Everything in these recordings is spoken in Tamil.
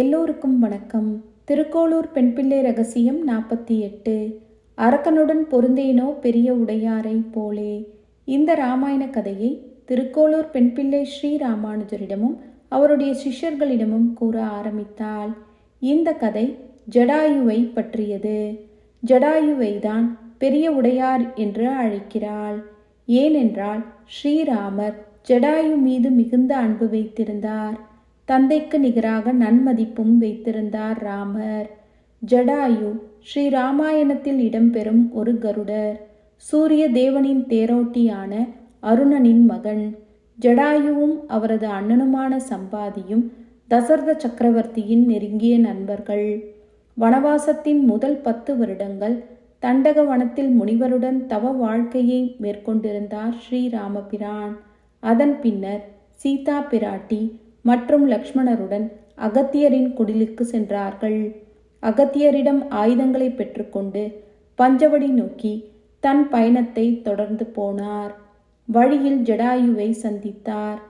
எல்லோருக்கும் வணக்கம். திருக்கோளூர் பெண்பிள்ளை ரகசியம் நாற்பத்தி எட்டு. அரக்கனுடன் பொருந்தேனோ பெரிய உடையாரை போலே. இந்த ராமாயண கதையை திருக்கோளூர் பெண்பிள்ளை ஸ்ரீ ராமானுஜரிடமும் அவருடைய சிஷ்யர்களிடமும் கூற ஆரம்பித்தாள். இந்த கதை ஜடாயுவை பற்றியது. ஜடாயுவை தான் பெரிய உடையார் என்று அழைக்கிறாள். ஏனென்றால் ஸ்ரீராமர் ஜடாயு மீது மிகுந்த அன்பு வைத்திருந்தார். தந்தைக்கு நிகராக நன்மதிப்பும் வைத்திருந்தார் ராமர். ஜடாயு ஸ்ரீ ராமாயணத்தில் இடம்பெறும் ஒரு கருடர். சூரிய தேவனின் தேரோட்டியான அருணனின் மகன். ஜடாயுவும் அவரது அண்ணனுமான சம்பாதியும் தசரத சக்கரவர்த்தியின் நெருங்கிய நண்பர்கள். வனவாசத்தின் முதல் பத்து வருடங்கள் தண்டக வனத்தில் முனிவருடன் தவ வாழ்க்கையை மேற்கொண்டிருந்தார் ஸ்ரீராமபிரான் அதன் பின்னர் சீதா பிராட்டி மற்றும் லக்ஷ்மணருடன் அகத்தியரின் குடிலுக்கு சென்றார்கள். அகத்தியரிடம் ஆயுதங்களை பெற்றுக்கொண்டு பஞ்சவடி நோக்கி தன் பயணத்தை தொடர்ந்து போனார். வழியில் ஜடாயுவை சந்தித்தார்.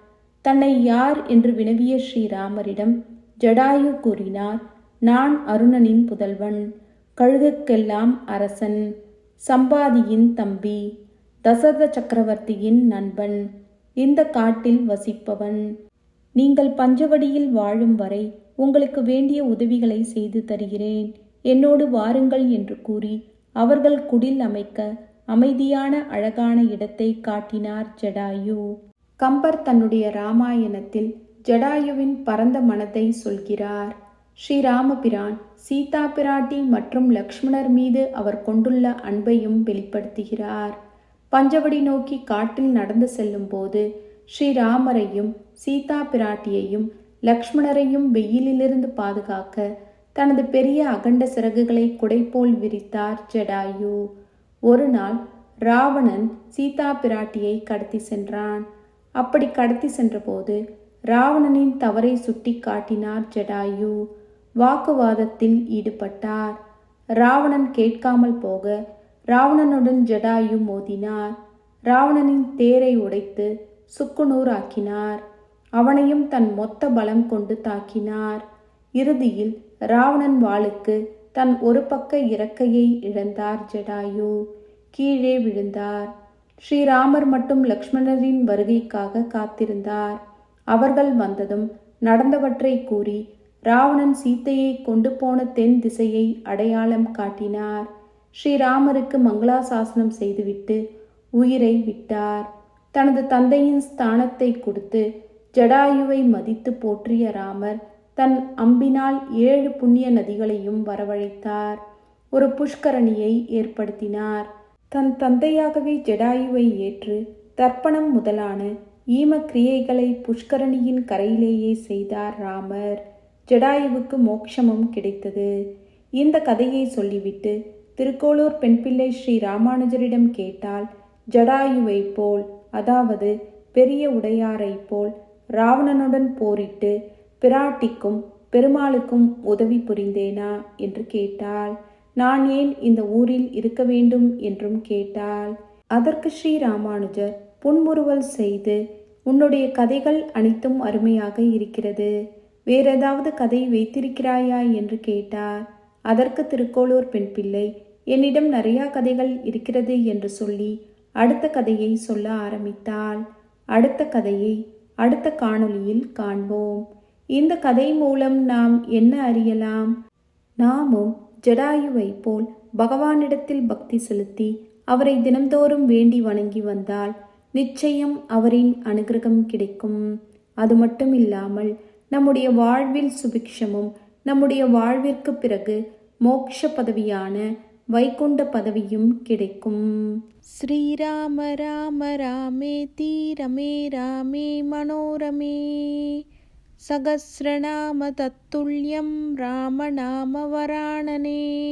தன்னை யார் என்று வினவிய ஸ்ரீராமரிடம் ஜடாயு கூறினார் நான் அருணனின் புதல்வன் கழுகுக்கெல்லாம் அரசன் சம்பாதியின் தம்பி தசரத சக்கரவர்த்தியின் நண்பன் இந்த காட்டில் வசிப்பவன். நீங்கள் பஞ்சவடியில் வாழும் வரை உங்களுக்கு வேண்டிய உதவிகளை செய்து தருகிறேன். என்னோடு வாருங்கள் என்று கூறி அவர்கள் குடில் அமைக்க அமைதியான அழகான இடத்தை காட்டினார் ஜடாயு. கம்பர் தன்னுடைய ராமாயணத்தில் ஜடாயுவின் பரந்த மனத்தை சொல்கிறார். ஸ்ரீராமபிரான் சீதா பிராட்டி மற்றும் லக்ஷ்மணர் மீது அவர் கொண்டுள்ள அன்பையும் வெளிப்படுத்துகிறார். பஞ்சவடி நோக்கி காட்டில் நடந்து செல்லும்போது ஸ்ரீராமரையும் சீதா பிராட்டியையும் லக்ஷ்மணரையும் வெயிலிலிருந்து பாதுகாக்க தனது பெரிய அகண்ட சிறகுகளை குடைபோல் விரித்தார் ஜடாயு. ஒரு நாள் ராவணன் சீதா பிராட்டியை கடத்தி சென்றான். அப்படி கடத்தி சென்றபோது ராவணனின் தவறை சுட்டி காட்டினார் ஜடாயு. வாக்குவாதத்தில் ஈடுபட்டார். ராவணன் கேட்காமல் போக ராவணனுடன் ஜடாயு மோதினார். ராவணனின் தேரை உடைத்து சுக்குநூறாக்கினார். அவனையும் தன் மொத்த பலம் கொண்டு தாக்கினார். இறுதியில் ராவணன் வாளுக்கு தன் ஒரு பக்க இறக்கையை இழந்தார் ஜடாயு. கீழே விழுந்தார். ஸ்ரீராமர் மட்டும் லக்ஷ்மணரின் வருகைக்காக காத்திருந்தார். அவர்கள் வந்ததும் நடந்தவற்றை கூறி ராவணன் சீத்தையை கொண்டு போன தென் திசையை அடையாளம் காட்டினார். ஸ்ரீராமருக்கு மங்களாசாசனம் செய்துவிட்டு உயிரை விட்டார். தனது தந்தையின் ஸ்தானத்தை கொடுத்து ஜடாயுவை மதித்து போற்றிய ராமர் தன் அம்பினால் ஏழு புண்ணிய நதிகளையும் வரவழைத்தார். ஒரு புஷ்கரணியை ஏற்படுத்தினார். தன் தந்தையாகவே ஜடாயுவை ஏற்று தர்ப்பணம் முதலான ஈம கிரியைகளை புஷ்கரணியின் கரையிலேயே செய்தார் ராமர். ஜடாயுவுக்கு மோட்சமும் கிடைத்தது. இந்த கதையை சொல்லிவிட்டு திருக்கோளூர் பெண்பிள்ளை ஸ்ரீ ராமானுஜரிடம் கேட்டால் ஜடாயுவை போல் அதாவது பெரிய உடையாரை போல் ராவணனுடன் போரிட்டு பிராட்டிக்கும் பெருமாளுக்கும் உதவி புரிந்தேனா? என்று கேட்டாள். நான் ஏன் இந்த ஊரில் இருக்க வேண்டும் என்றும் கேட்டாள். அதற்கு ஸ்ரீ ராமானுஜர் புன்முறுவல் செய்து உன்னுடைய கதைகள் அனைத்தும் அருமையாக இருக்கிறது. வேறேதாவது கதை வைத்திருக்கிறாயா? என்று கேட்டார். அதற்கு திருக்கோளூர் பெண் பிள்ளை என்னிடம் நிறையா கதைகள் இருக்கிறது என்று சொல்லி அடுத்த கதையை சொல்ல ஆரம்பித்தாள். அடுத்த கதையை அடுத்த காணொளியில் காண்போம். இந்த கதை மூலம் நாம் என்ன அறியலாம்? நாமும் ஜடாயுவை போல் பகவானிடத்தில் பக்தி செலுத்தி அவரை தினம்தோறும் வேண்டி வணங்கி வந்தால் நிச்சயம் அவரின் அனுகிரகம் கிடைக்கும். அது மட்டும் இல்லாமல் நம்முடைய வாழ்வில் சுபிக்ஷமும் நம்முடைய வாழ்விற்கு பிறகு மோட்ச பதவியான வைகுண்ட பதவியும் கிடைக்கும். ஸ்ரீராம ராம ராமே தீரமே ராமே மனோரமே. சகசிரநாம தத்துல்யம் ராமநாம வராணனே.